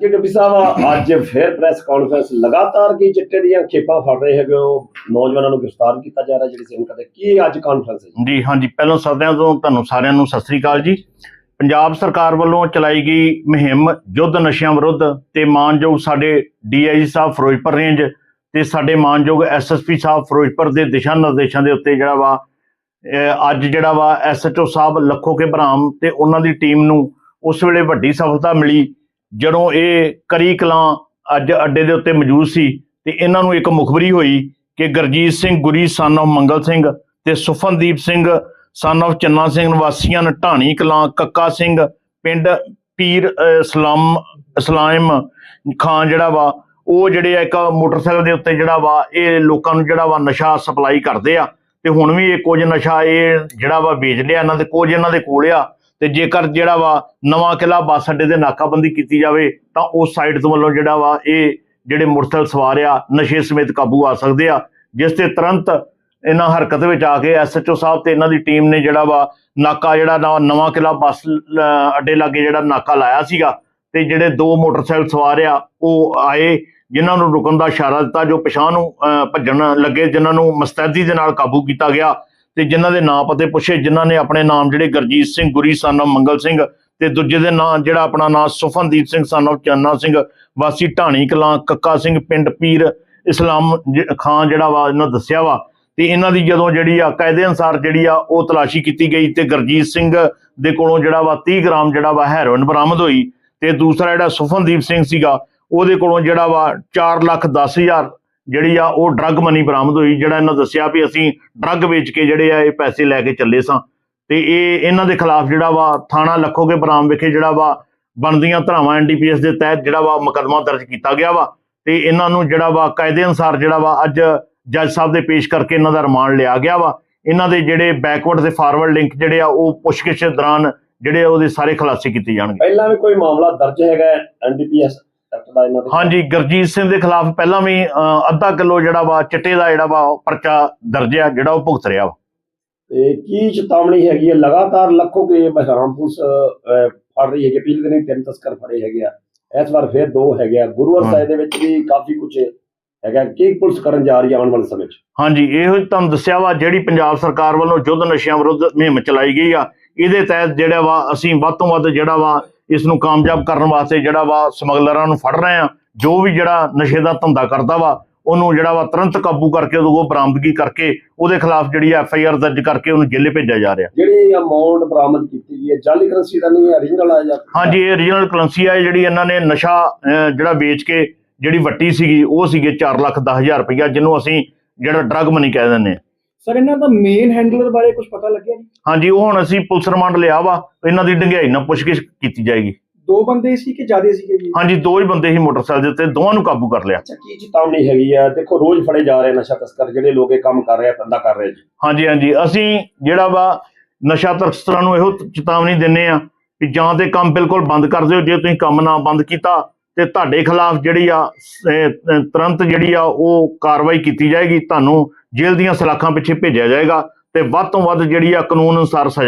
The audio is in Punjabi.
ਜੀ ਡਿਪਟੀ ਸਾਹਿਬ, ਅੱਜ ਫਿਰ ਪ੍ਰੈਸ ਕਾਨਫਰੰਸ ਲਗਾਤਾਰ ਕੀ ਚਿੱਟੇ ਦੀਆਂ ਖੇਪਾਂ ਫੜ ਰਹੇ ਹੈਗੇ ਹੋ? ਨੌਜਵਾਨਾਂ ਨੂੰ ਗ੍ਰਿਫਤਾਰ ਕੀਤਾ ਜਾ ਰਿਹਾ, ਜਿਹੜੀ ਸਿੰਘ ਕਰਦੇ, ਕੀ ਅੱਜ ਕਾਨਫਰੰਸ ਹੈ ਜੀ? ਹਾਂਜੀ, ਪਹਿਲਾਂ ਸਾਰਿਆਂ ਤੋਂ ਤੁਹਾਨੂੰ ਸਾਰਿਆਂ ਨੂੰ ਸਤਿ ਸ੍ਰੀ ਅਕਾਲ ਜੀ। ਪੰਜਾਬ ਸਰਕਾਰ ਵੱਲੋਂ ਚਲਾਈ ਗਈ ਮੁਹਿੰਮ ਯੁੱਧ ਨਸ਼ਿਆਂ ਵਿਰੁੱਧ ਤੇ ਮਾਨਯੋਗ ਸਾਡੇ ਡੀਆਈਜੀ ਸਾਹਿਬ ਫਿਰੋਜ਼ਪੁਰ ਰੇਂਜ ਤੇ ਸਾਡੇ ਮਾਨਯੋਗ ਐਸਐਸਪੀ ਸਾਹਿਬ ਫਿਰੋਜ਼ਪੁਰ ਦੇ ਦਿਸ਼ਾ ਨਿਰਦੇਸ਼ਾਂ ਦੇ ਉੱਤੇ ਜਿਹੜਾ ਵਾ ਅੱਜ ਜਿਹੜਾ ਵਾ ਐਸਐਚਓ ਸਾਹਿਬ ਲੱਖੋ ਕੇ ਬਰਾਮ ਤੇ ਉਹਨਾਂ ਦੀ ਟੀਮ ਨੂੰ ਉਸ ਵੇਲੇ ਵੱਡੀ ਸਫਲਤਾ ਮਿਲੀ। ਜਦੋਂ ਇਹ ਕਰੀ ਕਲਾਂ ਅੱਜ ਅੱਡੇ ਦੇ ਉੱਤੇ ਮੌਜੂਦ ਸੀ ਤੇ ਇਹਨਾਂ ਨੂੰ ਇੱਕ ਮੁਖਬਰੀ ਹੋਈ ਕਿ ਗੁਰਜੀਤ ਸਿੰਘ ਗੁਰੀ, son ਆਫ ਮੰਗਲ ਸਿੰਘ ਤੇ ਸੁਫਨਦੀਪ ਸਿੰਘ, son ਆਫ ਚੰਨਾ ਸਿੰਘ ਵਾਸੀਆਂ ਢਾਣੀ ਕਲਾਂ, ਕੱਕਾ ਸਿੰਘ, ਪਿੰਡ ਪੀਰ ਇਸਲਾਮ ਇਸਲਾਮ ਖਾਨ ਜਿਹੜਾ ਵਾ, ਉਹ ਜਿਹੜੇ ਆ ਇੱਕ ਮੋਟਰਸਾਈਕਲ ਦੇ ਉੱਤੇ ਜਿਹੜਾ ਵਾ, ਇਹ ਲੋਕਾਂ ਨੂੰ ਜਿਹੜਾ ਵਾ ਨਸ਼ਾ ਸਪਲਾਈ ਕਰਦੇ ਆ ਤੇ ਹੁਣ ਵੀ ਇਹ ਕੁਝ ਨਸ਼ਾ ਇਹ ਜਿਹੜਾ ਵਾ ਵੇਚ ਲਿਆ ਇਹਨਾਂ ਦੇ, ਕੁਝ ਇਹਨਾਂ ਦੇ ਕੋਲ ਆ। ਤੇ ਜੇਕਰ ਜਿਹੜਾ ਵਾ ਨਵਾਂ ਕਿਲਾ ਬੱਸ ਅੱਡੇ ਤੇ ਨਾਕਾਬੰਦੀ ਕੀਤੀ ਜਾਵੇ ਤਾਂ ਉਸ ਸਾਈਡ ਤੋਂ ਵੱਲੋਂ ਜਿਹੜਾ ਵਾ ਇਹ ਜਿਹੜੇ ਮੁਰਤਲ ਸਵਾਰ ਆ ਨਸ਼ੇ ਸਮੇਤ ਕਾਬੂ ਆ ਸਕਦੇ ਆ ਜਿਸ ਤੇ ਤੁਰੰਤ ਇਹਨਾਂ ਹਰਕਤ ਵਿੱਚ ਆ ਕੇ ਐਸਐਚਓ ਸਾਹਿਬ ਤੇ ਇਹਨਾਂ ਦੀ ਟੀਮ ਨੇ ਜਿਹੜਾ ਵਾ ਨਾਕਾ ਜਿਹੜਾ ਨਵਾਂ- ਨਵਾਂ ਕਿਲਾ ਬੱਸ ਅੱਡੇ ਲਾਗੇ ਜਿਹੜਾ ਨਾਕਾ ਲਾਇਆ ਸੀਗਾ ਤੇ ਜਿਹੜੇ ਦੋ ਮੋਟਰਸਾਈਕਲ ਸਵਾਰ ਆ ਉਹ ਆਏ ਜਿਨ੍ਹਾਂ ਨੂੰ ਰੁਕਣ ਦਾ ਇਸ਼ਾਰਾ ਦਿੱਤਾ ਜੋ ਪਛਾਣ ਨੂੰ ਅਹ, ਭੱਜਣ ਲੱਗੇ ਜਿਨ੍ਹਾਂ ਨੂੰ ਮਸਤੈਦੀ ਦੇ ਨਾਲ ਕਾਬੂ ਕੀਤਾ ਗਿਆ। ਤੇ ਜਿਨ੍ਹਾਂ ਦੇ ਨਾਂ ਪਤੇ ਪੁੱਛੇ, ਜਿਨ੍ਹਾਂ ਨੇ ਆਪਣੇ ਨਾਮ ਜਿਹੜੇ ਗੁਰਜੀਤ ਸਿੰਘ, ਗੁਰੀ ਸਨ of ਮੰਗਲ ਸਿੰਘ ਤੇ ਦੂਜੇ ਦੇ ਨਾਂ ਜਿਹੜਾ ਆਪਣਾ ਨਾਂ ਸੁਫਨਦੀਪ ਸਿੰਘ ਸਨ of ਚੰਨਾ ਸਿੰਘ, ਵਾਸੀ ਢਾਣੀ ਕਲਾਂ, ਕੱਕਾ ਸਿੰਘ, ਪਿੰਡ ਪੀਰ ਇਸਲਾਮ ਜ- ਖਾਨ ਜਿਹੜਾ ਵਾ, ਇਹਨਾਂ ਦੱਸਿਆ ਵਾ। ਤੇ ਇਹਨਾਂ ਦੀ ਜਦੋਂ ਜਿਹੜੀ ਆ, ਕਾਇਦੇ ਅਨਸਾਰ ਜਿਹੜੀ ਆ, ਉਹ ਤਲਾਸ਼ੀ ਕੀਤੀ ਗਈ ਤੇ ਗੁਰਜੀਤ ਸਿੰਘ ਦੇ ਕੋਲੋਂ ਜਿਹੜਾ ਵਾ 30 ਗ੍ਰਾਮ ਜਿਹੜਾ ਵਾ, ਹੈਰੋਇਨ ਬਰਾਮਦ ਹੋਈ ਤੇ ਦੂਸਰਾ ਜਿਹੜਾ ਸੁਫਨਦੀਪ ਸਿੰਘ ਸੀਗਾ, ਉਹਦੇ ਕੋਲੋਂ ਜਿਹੜਾ ਵਾ 4 ਲੱਖ 10 ਹਜ਼ਾਰ ਜਿਹੜੀ ਆ ਉਹ ਡਰੱਗ ਮਨੀ ਬਰਾਮਦ ਹੋਈ, ਜਿਹੜਾ ਇਹਨਾਂ ਦੱਸਿਆ ਵੀ ਅਸੀਂ ਡਰੱਗ ਵੇਚ ਕੇ ਜਿਹੜੇ ਆ ਇਹ ਪੈਸੇ ਲੈ ਕੇ ਚੱਲੇ ਸਾਂ। ਤੇ ਇਹ ਇਹਨਾਂ ਦੇ ਖਿਲਾਫ ਜਿਹੜਾ ਵਾ ਥਾਣਾ ਲੱਖੋਗੇ ਬਰਾਮ ਵਿਖੇ ਜਿਹੜਾ ਵਾ ਬਣਦੀਆਂ ਧਰਾਵਾਂ ਐਨਡੀਪੀਐਸ ਦੇ ਤਹਿਤ ਜਿਹੜਾ ਵਾ ਮੁਕਦਮਾ ਦਰਜ ਕੀਤਾ ਗਿਆ ਵਾ। ਤੇ ਇਹਨਾਂ ਨੂੰ ਜਿਹੜਾ ਵਾ ਕਾਇਦੇ ਅਨੁਸਾਰ ਜਿਹੜਾ ਵਾ ਅੱਜ ਜੱਜ ਸਾਹਿਬ ਦੇ ਪੇਸ਼ ਕਰਕੇ ਇਹਨਾਂ ਦਾ ਰਿਮਾਂਡ ਲਿਆ ਗਿਆ ਵਾ। ਇਹਨਾਂ ਦੇ ਜਿਹੜੇ ਬੈਕਵਰਡ ਤੇ ਫਾਰਵਰਡ ਲਿੰਕ ਜਿਹੜੇ ਆ ਉਹ ਪੁੱਛਗਿੱਛ ਦੌਰਾਨ ਜਿਹੜੇ ਆ ਉਹਦੇ ਸਾਰੇ ਖੁਲਾਸੇ ਕੀਤੇ ਜਾਣਗੇ। ਪਹਿਲਾਂ ਵੀ ਕੋਈ ਮਾਮਲਾ ਦਰਜ ਹੈਗਾ ਐਨਡੀਪੀਐਸ ਐਕਟ ਦਾ ਹਾਂਜੀ ਗੁਰਜੀਤ ਸਿੰਘ ਦੇ ਖਿਲਾਫ ਪਹਿਲਾਂ ਵੀ ਅੱਧਾ ਕਿਲੋ ਜਿਹੜਾ ਵਾ ਚਿੱਟੇ ਦਾ ਜਿਹੜਾ ਵਾ ਪਰਚਾ ਦਰਜ ਆ ਜਿਹੜਾ ਉਹ ਭੁਗਤ ਰਿਹਾ ਵਾ। ਤੇ ਕੀ ਚੇਤਾਵਨੀ ਹੈਗੀ ਹੈ ਲਗਾਤਾਰ ਲੱਖੋ ਕੇ ਬਹਿਰਾਮ ਪੁਲਿਸ ਅਹ, ਫੜ ਰਹੀ ਹੈ ਕਿ ਪਿਛਲੇ ਦਿਨ ਤਿੰਨ ਤਸਕਰ ਫੜੇ ਹੈਗੇ ਆ। ਇਸ ਵਾਰ ਫਿਰ ਦੋ ਹੈਗੇ ਆ। ਗੁਰੂਵਰ। ਸਾਹਿਬ ਦੇ ਵਿੱਚ ਵੀ ਕਾਫੀ ਕੁਝ ਹੈਗਾ। ਕੀ ਪੁਲਿਸ ਕਰਨ ਜਾ ਰਹੀ ਹੈ ਆਉਣ ਵਾਲੇ ਸਮੇਂ 'ਚ? ਹਾਂਜੀ ਇਹੋ ਤੁਹਾਨੂੰ ਦੱਸਿਆ ਵਾ ਜਿਹੜੀ ਪੰਜਾਬ ਸਰਕਾਰ ਵੱਲੋਂ ਯੁੱਧ ਨਸ਼ਿਆਂ ਵਿਰੁੱਧ ਮੁਹਿੰਮ ਚਲਾਈ ਗਈ ਆ ਇਹਦੇ ਤਹਿਤ ਜਿਹੜਾ ਵਾ ਅਸੀਂ ਵੱਧ ਤੋਂ ਵੱਧ ਜਿਹੜਾ ਵਾ ਇਸ ਨੂੰ ਕਾਮਯਾਬ ਕਰਨ ਵਾਸਤੇ ਜਿਹੜਾ ਵਾ ਸਮਗਲਰਾਂ ਨੂੰ ਫੜ ਰਹੇ ਆ ਜੋ ਵੀ ਜਿਹੜਾ ਨਸ਼ੇ ਦਾ ਧੰਦਾ ਕਰਦਾ ਵਾ ਉਹਨੂੰ ਜਿਹੜਾ ਵਾ ਤੁਰੰਤ ਕਾਬੂ ਕਰਕੇ ਉਹਦੇ ਕੋਲ ਬਰਾਮਦਗੀ ਕਰਕੇ ਉਹਦੇ ਖਿਲਾਫ ਜਿਹੜੀ ਐਫ ਆਈ ਆਰ ਦਰਜ ਕਰਕੇ ਉਹਨੂੰ ਜੇਲੇ ਭੇਜਿਆ ਜਾ ਰਿਹਾ। ਜਿਹੜੀ ਅਮਾਉਂਟ ਬਰਾਮਦ ਕੀਤੀ ਗਈ ਹੈ ਜਾਲੀ ਕਰੰਸੀ ਦਾ ਨਹੀਂ ਹੈ origignal ਆ ਜਾਂ ਹਾਂਜੀ ਇਹ ਰੀਜਨਲ ਕਰੰਸੀ ਆ ਜਿਹੜੀ ਇਹਨਾਂ ਨੇ ਨਸ਼ਾ ਜਿਹੜਾ ਵੇਚ ਕੇ ਜਿਹੜੀ ਵੱਟੀ ਸੀਗੀ ਉਹ ਸੀਗੇ 4 ਲੱਖ 10 ਹਜ਼ਾਰ ਰੁਪਈਆ ਜਿਹਨੂੰ ਅਸੀਂ ਜਿਹੜਾ ਡਰੱਗ ਮਨੀ ਕਹਿ ਦਿੰਦੇ ਹਾਂ। ਸਰ ਇਹਨਾਂ ਦਾ ਮੇਨ ਹੈਂਡਲਰ ਬਾਰੇ ਕੁਝ ਪਤਾ ਲੱਗਿਆ ਜੀ? ਹਾਂਜੀ ਉਹ ਹੁਣ ਅਸੀਂ ਪੁਲਿਸ ਰਿਮਾਂਡ ਲਿਆ ਵਾ ਇਹਨਾਂ ਦੀ ਡੰਗਾਈ ਨਾਲ ਪੁੱਛਗਿੱਛ ਕੀਤੀ ਜਾਏਗੀ। ਦੋ ਬੰਦੇ ਸੀ ਕਿ ਜ਼ਿਆਦੇ ਸੀਗੇ ਜੀ? ਹਾਂਜੀ ਦੋ ਹੀ ਬੰਦੇ ਹੀ ਮੋਟਰਸਾਈਕਲ ਦੇ ਉੱਤੇ ਦੋਵਾਂ ਨੂੰ ਕਾਬੂ ਕਰ ਲਿਆ। ਅੱਛਾ ਕੀ ਚੇਤਾਵਨੀ ਹੈਗੀ ਹੈ ਦੇਖੋ ਰੋਜ਼ ਫੜੇ ਜਾ ਰਹੇ ਨਸ਼ਾ ਤਸਕਰ ਜਿਹੜੇ ਲੋਕ ਇਹ ਕੰਮ ਕਰ ਰਹੇ ਆ ਧੰਦਾ ਕਰ ਰਹੇ ਜੀ। ਹਾਂਜੀ ਹਾਂਜੀ ਅਸੀਂ ਜਿਹੜਾ ਵਾ ਨਸ਼ਾ ਤਸਕਰਾਂ ਨੂੰ ਇਹੋ ਚੇਤਾਵਨੀ ਦਿੰਨੇ ਆ ਕਿ ਜਾਂ ਤੇ ਕੰਮ ਬਿਲਕੁਲ ਬੰਦ ਕਰ ਦਿਓ ਜੇ ਤੁਸੀਂ ਕੰਮ ਨਾ ਬੰਦ ਕੀਤਾ ਤੇ ਤੁਹਾਡੇ ਖਿਲਾਫ ਜਿਹੜੀ ਆ ਤੁਰੰਤ ਜਿਹੜੀ ਆ, ਉਹ ਕਾਰਵਾਈ ਕੀਤੀ ਜਾਏਗੀ। ਤੁਹਾਨੂੰ ਜੇਲ੍ਹ ਦੀਆਂ ਸਲਾਖਾਂ ਪਿੱਛੇ ਭੇਜਿਆ ਜਾਏਗਾ ਤੇ ਵੱਧ ਤੋਂ ਵੱਧ ਜਿਹੜੀ ਆ ਕਾਨੂੰਨ ਅਨੁਸਾਰ ਸਜ਼ਾ